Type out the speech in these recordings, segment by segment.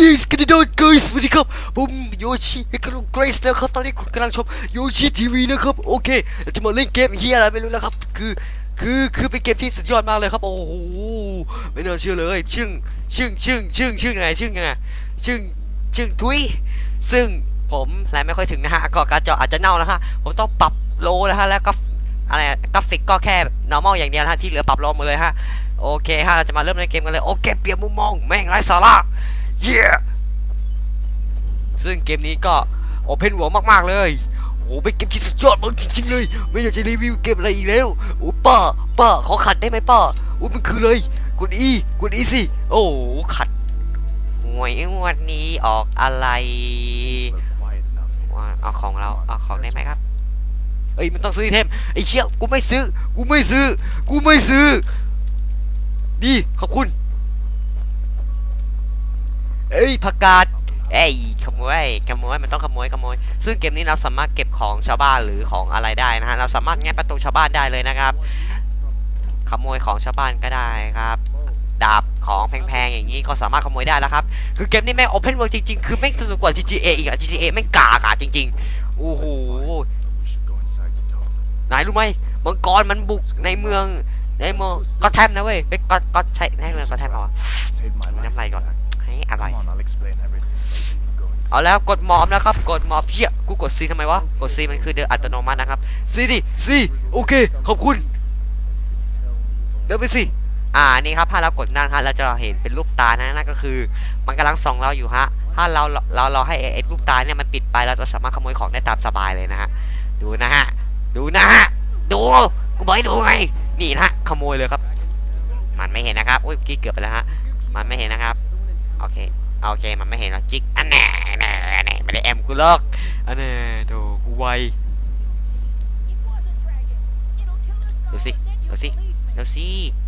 Yes กันดีด้วยกุยสวัสดีครับผมโยชิเฮกรุเกรสนะครับตอนนี้คุณกำลังชมโยชิทีวีนะครับโอเคจะมาเล่นเกมเฮียอะไรไม่รู้แล้วครับคือคือคือเป็นเกมที่สุดยอดมากเลยครับโอ้โหไม่น่าเชื่อเลยชึ่งชึ่งชึ่งชึ่งชึ่งไงชึ่งไงชึ่งชึ่งทุยซึ่งผมแรงไม่ค่อยถึงนะฮะก็การจออาจจะเน่าแล้วฮะผมต้องปรับโลนะฮะแล้วก็อะไรกราฟิกก็แค่ normal อย่างเดียวฮะที่เหลือปรับลหมดเลยฮะโอเคฮะเราจะมาเริ่มเล่นเกมกันเลยโอเคเปลี่ยนมุมมองแม่งไร้สาระ เย้ซึ่งเกมนี้ก็โอเพนหัวมากๆเลยโอ้เป็นเกมที่สุดยอดมากจริงๆเลย ไม่อยากจะรีวิวเกมอะไรอีกแล้วโอ้ป้าป้าขอขัดได้ไหมป้าโอ้มันคือเลยกดอีกดอีสิโอ้ขัดหวยงวันนี้ออกอะไรว่าเอาของเราเอาของได้ไหมครับเอ้ยมันต้องซื้อไอเทมไอ้เชี่ยกูไม่ซื้อกูไม่ซื้อกูไม่ซื้อดีขอบคุณ เอ้ยผักกาดเอ้ยขโมยขโมยมันต้องขโมยขโมย ซึ่งเกมนี้เราสามารถเก็บของชาวบ้านหรือของอะไรได้นะฮะเราสามารถงัดประตูชาวบ้านได้เลยนะครับ ขโมยของชาวบ้านก็ได้ครับดาบของแพงๆอย่างนี้ก็สามารถขโมยได้แล้วครับ คือเกมนี้แม่งโอเพนเวิลด์จริงๆ คือแม่งสนุกกว่า GTA อีกอะ GTA แม่งกากอะจริงๆ โอ้โห นายรู้ไหมมังกรมันบุกในเมืองในเมืองก็แทมนะเว้ย เฮ้ยก็ก็ใช่ในเมืองก็แทมเหรอน้ำลายก่อน ให้อะไรเอาแล้วกดมอบนะครับ กดมอบเพี้ยกูกด C ทำไมวะ กด C มันคือเดินอัตโนมัตินะครับ C ดิ C โอเค ขอบคุณ เดินไปสิอ่านี่ครับถ้าเรากดนั่นฮะเราจะเห็นเป็นรูปตานะนั่นก็คือ มันกำลังส่องเราอยู่ฮะถ้าเราเราเราให้ไอ้ไอ้รูปตาเนี่ยมันปิดไปเราจะสามารถขโมยของได้ตามสบายเลยนะฮะดูนะฮะดูนะฮะดูกูบอกให้ดูไงนี่นะฮะขโมยเลยครับ มันไม่เห็นนะครับอุ้ยเมื่อกี้เกือบไปแล้วฮะมันไม่เห็นนะครับ โอเคโอเคมันไม่เห็นแล้วจิกอันแน่แน่แน่ไม่ได้แอมกูหรอกอันแน่โถกูไวดูสิดูสิดูสิ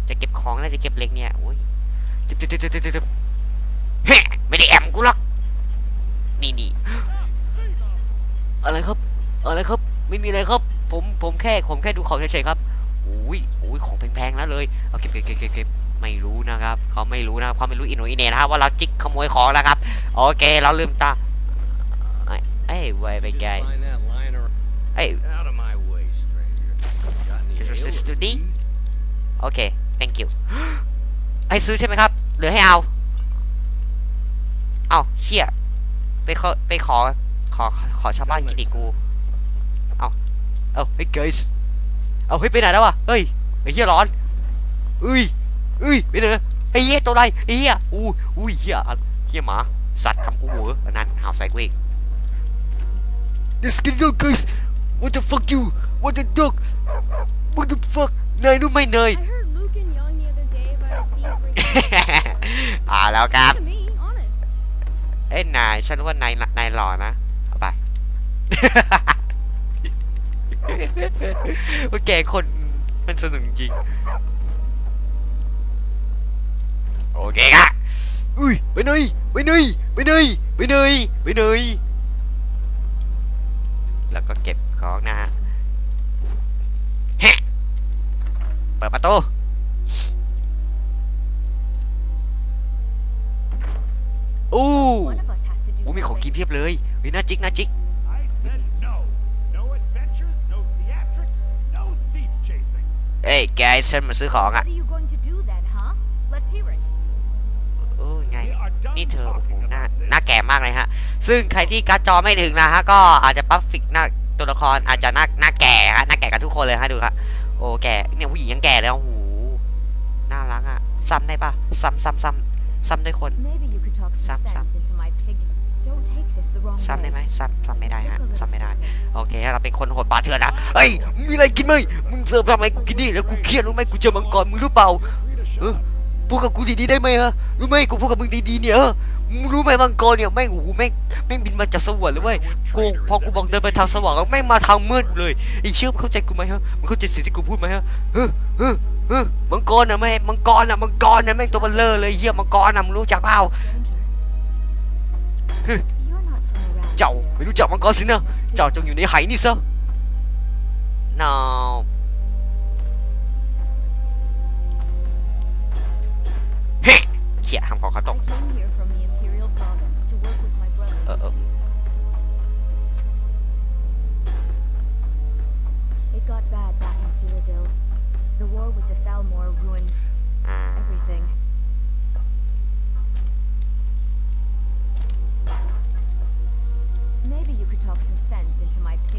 จะเก็บของแล้วจะเก็บเหล็กเนี่ยโอ้ยจึ๊บจึ๊บจึ๊บจึ๊บจึ๊บเฮ้ไม่ได้แอมกูหรอกนี่นี่อะไรครับ อะไรครับ ไม่มีอะไรครับ ผมผมแค่ผมแค่ดูของเฉยๆครับอุ้ยอุ้ยของแพงๆแล้วเลยเอาก็บเก็บเก็บเก็บเก็บ ไม่รู้นะครับ เขาไม่รู้นะครับเขาไม่รู้อินโนอินเนนะครับว่าเราจิกขโมยของแล้วครับโอเค เราลืมตาเอ้ยเอ้ไวไปไกลเอ้ย This is study โอเค thank you ให้ซื้อใช่ไหมครับหรือให้เอาเอาเชี่ยไปขอไปขอขอขอชาวบ้านกินอีกกูเอาเอาเฮ้ย guys เอาเฮ้ยไปไหนแล้ววะเฮ้ยไอ้เหี้ยร้อนเอ้ย เอ้ยไปไหนไอ้เหี้ยตัวอะไรไอ้เหี้ยอู้อู้เหี้ยเหี้ยหมาสัตว์ทำกูเหวออันนั้นหาวใส่กูอีก This kid guys What the fuck you What the dog What the fuck เนยรู้ไหมเนย I heard Luke and Young the other day about a thief breaking อ่าแล้วครับ to me, honest. เอ้ยนายฉันว่านายนายหล่อนะเอาไปว่าแกคนมันสนุกจริง โอเคครับอุ้ยไปไหนไปไหนไปไหนไปไหนไปไหนแล้วก็เก็บของนะฮะแฮะเปิดประตูอู้ One of us has to do โอ้มีของกิน something. เพียบเลยเฮ้ยน่าจิกน่าจิก I said no. No adventures, no theatrics, no thief chasing. เอ้ยแกฉันมาซื้อของอะ นี่เธอโอ้โห talking หน้า about this. หน้าแก่มากเลยฮะ ซึ่งใครที่การ์ดจอไม่ถึงนะฮะ ก็อาจจะปั๊บฟิกหน้าตัวละครอาจจะหน้าหน้าแก่ฮะหน้าแก่กันทุกคนเลยฮะดูครับโอ้แก่เนี่ยผู้หญิงยังแก่แล้วโอ้โหน่ารักอะซ้ำได้ปะซ้ำซ้ำซ้ำซ้ำด้วยคน Maybe you could talk some Sam, Sam. sense into my pig. Don't take this the wrong ซ้ำได้ไหม way. ซ้ำซ้ำไม่ได้ฮะ Look a little ซ้ำไม่ได้ something. โอเคเราเป็นคนโหดปาเถื่อนนะเฮ้ยมีอะไรกินไหมมึงเสิร์ฟทำไมกูกินนี่แล้วกูเครียดรู้ไหมกูเจอมังกรมึงรู้เปล่า พูดกับกูดีๆได้ไหมฮะรู้ไหมกูพูดกับมึงดีๆเนี่ยเออรู้ไหมมังกรเนี่ยแม่งโอ้โหแม่งแม่งบินมาจากสวรรค์เลยเว้ยกูพอกูบอกเดินไปทางสว่างแล้วแม่งมาทางมืดเลยไอ้เชื่อมเข้าใจกูไหมฮะมึงเข้าใจสิ่งที่กูพูดไหมฮะเฮ้อเฮ้อเฮ้อมังกรนะแม่งมังกรนะมังกรนะแม่งตัวเบลเลอร์เลยเหี้ยมังกรนะมึงรู้จักเปล่าเจ้าไม่รู้จักมังกรสินะเจ้าจงอยู่ในไหนี่ซะ no เเชี่ยทำของเขาตกเออเออ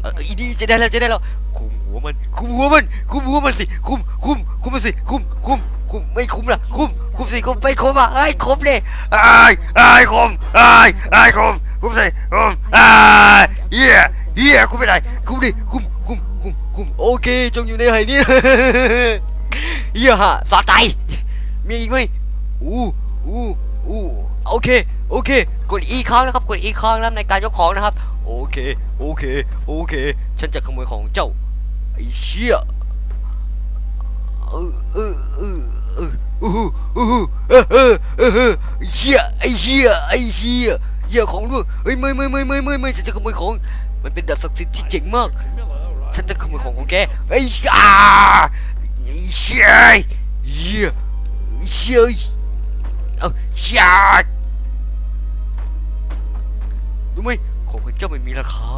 อออีนี่จะได้แล้วจะได้แล้วคุมหัวมันคุมหัวมันคุมหัวมันสิคุมคุมคุมมันสิคุมคุม คุ้มไม่คุ้มละคุ้มคุ้มสิคุ้มไม่คุ้มอะไอ้คุ้มเลยไอ้ไอ้คุ้มไอ้ไอ้คุ้มคุ้มสิคุ้มไอ้เหี้ยเหี้ยคุ้มไม่ได้คุมดิคุ้มคุ้มคุ้มคุ้มโอเคจงอยู่ในไหนี่เหี้ยฮะสะใจมีอีกไหมอู้อู้อู้โอเคโอเคกดอีค้างนะครับกดอีค้างนะครับในการยกของนะครับโอเคโอเคโอเค ฉันจะขโมยของเจ้าไอ้เชี่ยเออเออเออ เฮียไอเฮียไอเฮียเฮียของด้วยเฮ้ยไม่ไม่ไม่ไม่ไม่ไม่ฉันจะขโมยของ มันเป็นดาบศักดิ์สิทธิ์ที่เจ๋งมาก ฉันจะขโมยของของแกไอ้ยาไอ้เชี่ยเฮียเชี่ยเอาเชี่ยรู้ไหมของของเจ้าไม่มีราคา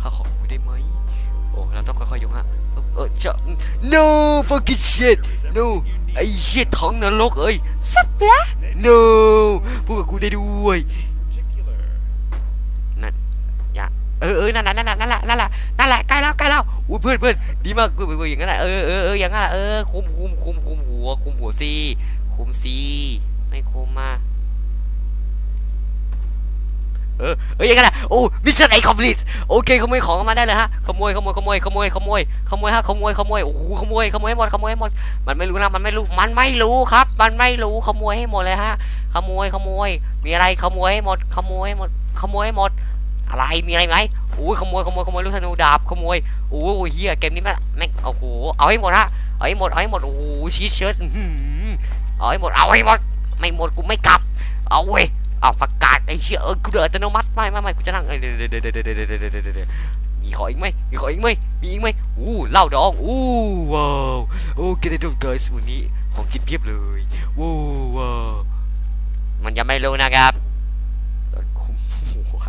ข้าขอขโมยได้ไหมโอ้เราต้องค่อยๆยกฮะเออเออเจ้า no fucking shit no ไอ้เหี้ยท้องนรกเอ้ยสับละ no พูดกับกูได้ด้วย Particular. นั่นอย่าเออเออนั่นแหละนั่นแหละนั่นแหละนั่นแหละนั่นแหละใกล้แล้วใกล้แล้วอุ้ยเพื่อนเพื่อนดีมากกูกูอย่างนั้นแหละเออเออเอออย่างนั้นแหละเออคุมคุมคุมคุมหัวคุมหัวสิคุมสิไม่คุมมา เออเอออย่างนั้นะโอ้มิชชั่นไอคอมพลีทโอเคขโมยของมาได้เลยฮะขโมยขโมยขโมยขโมยขโมยขโมยฮะขโมยขโมยโอ้โหขโมยขโมยให้หมดขโมยให้หมดมันไม่รู้นะมันไม่รู้มันไม่รู้ครับ มันไม่รู้ขโมยให้หมดเลยฮะขโมยขโมย มีอะไรขโมยให้หมดขโมยให้หมดขโมยให้หมด อะไรมีอะไรไหมโอ้ยขโมยขโมยขโมยลูกธนูดาบขโมยโอ้ยเฮียเกมนี้แม่งโอ้โหเอาให้หมดฮะเอาให้หมดเอาให้หมดโอ้โหชีสเชิร์ตอื้อหือเอาให้หมดเอาให้หมดไม่หมดกูไม่กลับเอาเว้ยเอาประกาศ อ้เชี่ยเออกูเดือดอัตโนมัติไม่ไม่ไม่กูจะนั่งเดี๋ยดเดี๋ยวเดี๋ยวเดี๋ยวเดี๋ยวมีขออีกไหมมีขออีกไหมมีอีกไหมอู้เหล้าดองอู้ว้าวโอเกินได้ด้วยเกิร์สวันนี้ของกินเพียบเลยว้าวมันยังไม่รู้นะครับคุ้มหัว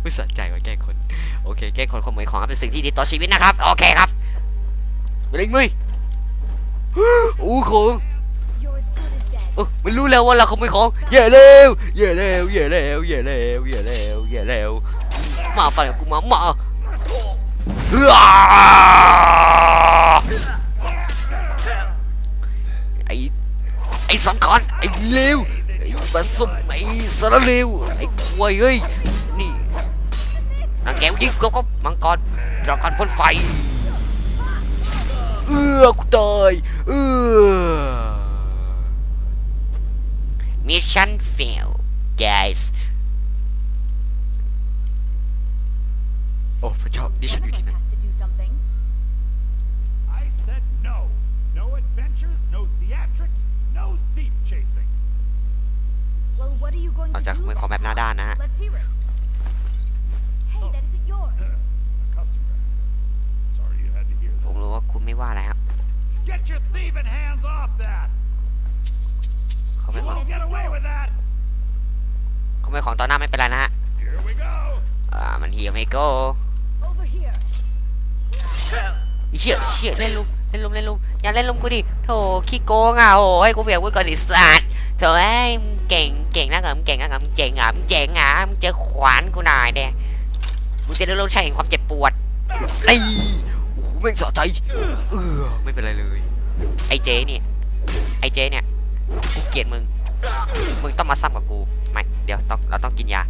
ไม่สนใจว่าแกล้งคนโอเคแกล้งคนขโมยของเป็นสิ่งที่ดีต่อชีวิตนะครับโอเคครับไปเลยมึงอู้คง มันรู้แล้วว่าเราขโมยของแย่แล้วแย่แล้วแย่แล้วแย่แล้วแย่แล้วแย่แล้วมาฟันกับกูมามาอ้ไอ้ไอ้สังขารไอ้เลวไอ้บาสมไอ้สารเลวไอ้ควายเฮ้ยนี่นางแก้วยิงก็ก็มังกรดรากันพ่นไฟเอื้อกูตายเอื้อ ยู่ที่ไหน has to do something. I said no. No adventures, no theatrics, no thief chasing. Well, what are you going เรา to จะ do? ขโมยของแบบหน้าด้านนะฮะ Let's hear it. ตอนหน้าไม่เป็นไรนะฮะ Here we go! อ่ามันเฮียไม่โก้ Over here. เชี่ยเชี่ยเล่นลุมเล่นลุมเล่นลุมอย่าเล่นลุมกูดิโถขี้โกงอะโอ้ให้กูเบียกไว้ก่อนดิสัตว์โถไอ้ยมึงเก่งเก่งนะเหรอมึงเก่งนะเหรอมึงเจ๋งอะมึงเจ๋งอะมึงเจอขวานกูหน่อยเด้มึงจะได้รู้ใช่ถึงความเจ็บปวดไอ้โอ้โหแม่งสะใจเออไม่เป็นไรเลยไอ้เจเนี่ยไอ้เจเนี่ยกูเกลียดมึงมึงต้องมาซ้ำกับกู ไม่เดี๋ยวต้องเราต้องกินยา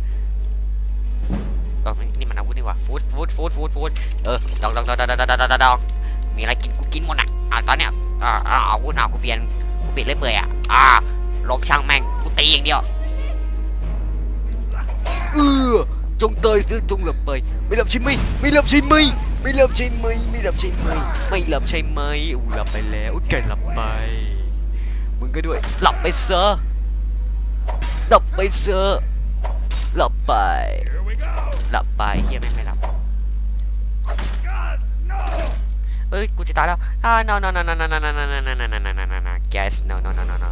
เออนี่มันอาวุธนี่หว่าฟูดฟูดฟูดฟูดฟูดเออดองดองดองดองดองดองดองมีอะไรกินกูกินหมดอ่ะอ่าตอนเนี้ยอ่าอ่าอาวุธเอากูเปลี่ยนกูปิดเลยเปื่อยอ่ะอ่าลบช่างแม่งกูตีอย่างเดียวเออจงเตยซื้อจงหลับไปไม่หลับใช่ไหมไม่หลับใช่ไหมไม่หลับใช่ไหมไม่หลับใช่ไหมไม่หลับใช่ไหมอู้หลับไปแล้วอุ้ยแกหลับไปมึงก็ด้วยหลับไปซะ หลับไปซะหลับไป หลับไปเฮียแม่งไม่หลับเอ้ยกูจะตายแล้วอ่า no no no no no no no no no no no no no no no no gas no no no no no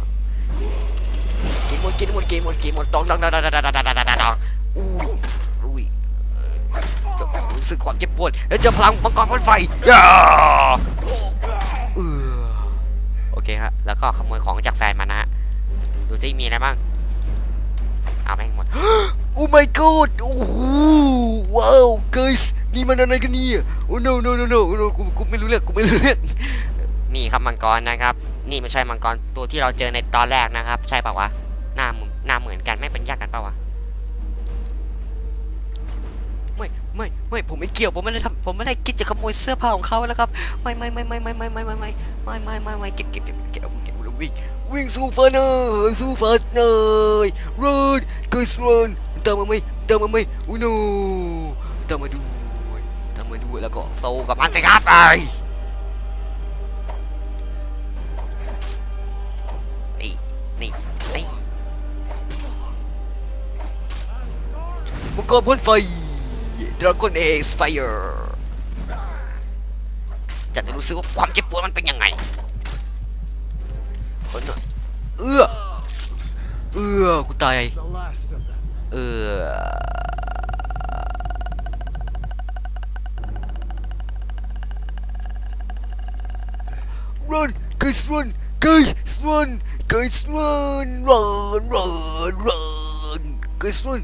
กินหมดกินหมดกินหมดกินหมดตองตองตองตองตองตองตองตองตองตองอุ้ยอุ้ยเอ่อจะรู้สึกความเจ็บปวดแล้วเจอพลังมังกรพ่นไฟย่าเออโอเคครับแล้วก็ขโมยของจากแฟนมานะฮะดูซิมีอะไรบ้าง my god โอ้โหว้าว guys นี่มันอะไรกันเนี่ยโอ้ no no no no no กูกูไม่รู้เรื่องกูไม่รู้เรื่องนี่ครับมังกรนะครับ นี่ไม่ใช่มังกรตัวที่เราเจอในตอนแรกนะครับ ใช่เปล่าวะหน้ามึงหน้าเหมือนกันไม่เป็นญาติกันเปล่าวะไม่ไม่ไม่ผมไม่เกี่ยวผมไม่ได้ทำผมไม่ได้คิดจะขโมยเสื้อผ้าของเขาแล้วครับ ไม่ไม่ไม่ไม่ไม่ไม่ไม่ไม่ไม่ไม่ไม่ไม่ไม่เก็บเก็บเก็บเก็บ เอาเก็บเอาวิ่ง วิ่งสู้ฟันเนอร์สู้ฟันเนอร์ run guys run ตามมาไหมตามมาไหมโอ้ no ตามมาด้วยตามมาด้วยแล้วก็โซกับมันสิครับไปนี่นี่นี่มังกรพ่นไฟ Dragon Age Fire จะจะรู้สึกว่าความเจ็บปวดมันเป็นยังไง เอื้อกูตาย The last of them. เออ run guys run guys run guys run run run run guys run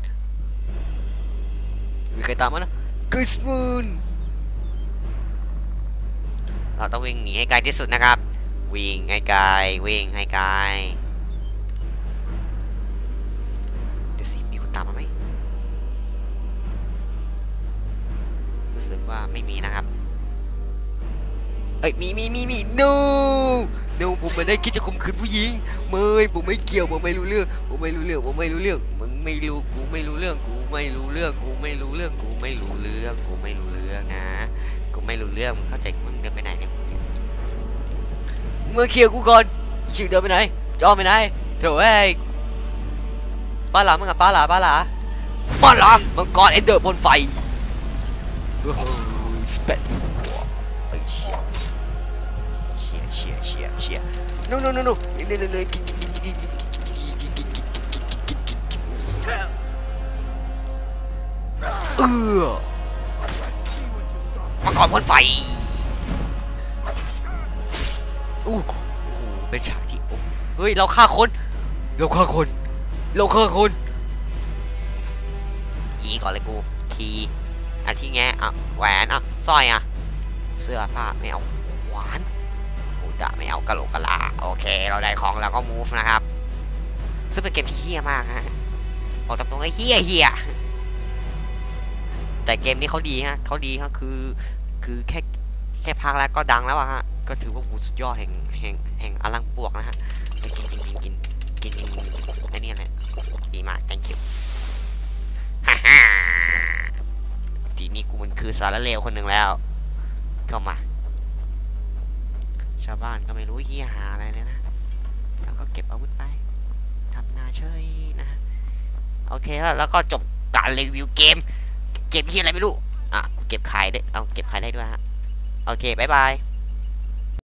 มีใครตามมานะ guys run เราต้องวิ่งหนีให้ไกลที่สุดนะครับ วิ่งให้ไกลวิ่งให้ไกล สึกว่าไม่มีนะครับ เอ้ยมีมีมีมี no no ผมไม่ได้คิดจะข่มขืนผู้หญิงไม่ผมไม่เกี่ยวผมไม่รู้เรื่องผมไม่รู้เรื่องผมไม่รู้เรื่องมึงไม่รู้กูไม่รู้เรื่องกูไม่รู้เรื่องกูไม่รู้เรื่องกูไม่รู้เรื่องกูไม่รู้เรื่องนะกูไม่รู้เรื่องมึงเข้าใจมึงเดินไปไหนเนี่ยมึงมาเคลียร์กูก่อนชื่อเดินไปไหนจอไปไหนเถอะเว้ป้าหลามึงอะป้าหลาป้าหลาป้าหลามังกรเอ็นเดอร์บนไฟ โอ้โหสเปนไอ้เชี่ยเชี่ยเชี่ยเชี่ยเชี่ยนู่นนู่นนู่นนี่นี่นี่เออมาก่อนพ่นไฟอู้โหเป็นฉากที่โอ้เฮ้ย เราฆ่าคน เราฆ่าคน เราฆ่าคน อีก่อนเลยกู ที อันที่แงะอะแหวนอะสร้อยอะ เสื้อผ้าไม่เอาขวานอุตะไม่เอากะโหลกกะลาโอเค เราได้ของแล้วก็ move นะครับ ซึ่งเป็นเกมที่เฮี้ยมากฮะบอกตามตรงไอ้เฮี้ยเฮี้ยแต่เกมนี้เขาดีฮะเขาดีฮะคือคือแค่แค่พักแล้วก็ดังแล้วอะฮะก็ถือว่าโหสุดยอดแห่งแห่งแห่งอลังปวกนะฮะไปกินกินกินกินกินกินกินอันนี้อะไร สารเลวคนหนึ่งแล้ว ก็มา ชาวบ้านก็ไม่รู้เฮียหาอะไรเลยนะ แล้วก็เก็บอาวุธไปทำนาเฉยนะ โอเคแล้วแล้วก็จบการรีวิวเกม เกมที่อะไรไม่รู้ อะ กูเก็บขายได้ เอาเก็บขายได้ด้วยฮะ โอเคบายบาย